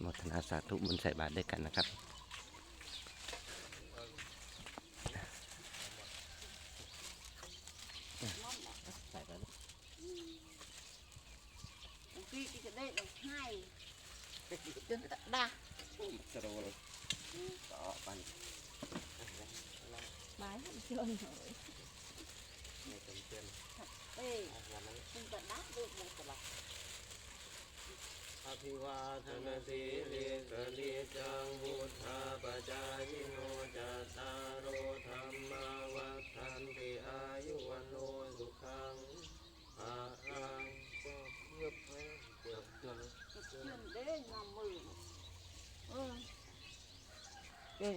โมทนาสาธุบุญใส่บาตรด้วยกันนะครับใส่ไปเลยบางทีก็จะได้ดอกไม้จนตะดาสโลเลยต่อปันไม้ให้มันหน่อยไม่เต็มเต็มเอ้ยวันนั้นมันตะดาดูมันตะดาอ ภิวาทนสีลิสนิจังวุธาปจายโนจัตตารโอธรรมาวัฏันติอายุวันโนสุขังอาลังก็เงียบไปเกือบเกือบเชื่อเด้งมือเออเอ้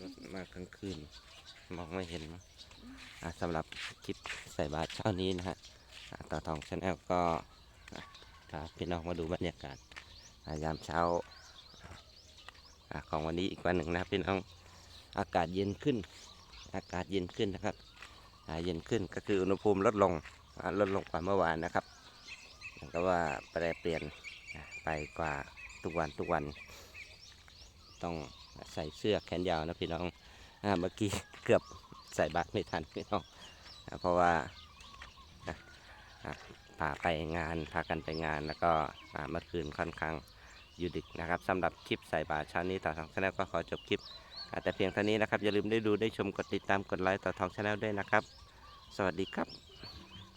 รถมากลางคืน มองไม่เห็นมั้งอะสำหรับคลิปใส่บาตรเช้านี้นะฮะต่อทองชาแนลก็พาพี่น้องมาดูบรรยากาศยามเช้าของวันนี้อีกวันหนึ่งนะพี่น้องอากาศเย็นขึ้น อากาศเย็นขึ้นนะครับเย็นขึ้นก็คืออุณหภูมิลดลงลดลงกว่าเมื่อวานนะครับก็ว่าแปรเปลี่ยนไปกว่าทุกวันทุกวัน ต้องใส่เสื้อแขนยาวนะพี่น้องเมื่อกี้เกือบใส่บาตรไม่ทันพี่น้องเพราะว่าพาไปงานพากันไปงานแล้วก็อ่าเมื่อคืนค่อนข้างอยู่ดึกนะครับสำหรับคลิปใส่บาตรเช้านี้ต่อทองชาแนลก็ขอจบคลิปแต่เพียงเท่านี้นะครับอย่าลืมได้ดูได้ชมกดติดตามกดไลค์ต่อทองชาแนลด้วยนะครับ สวัสดีครับ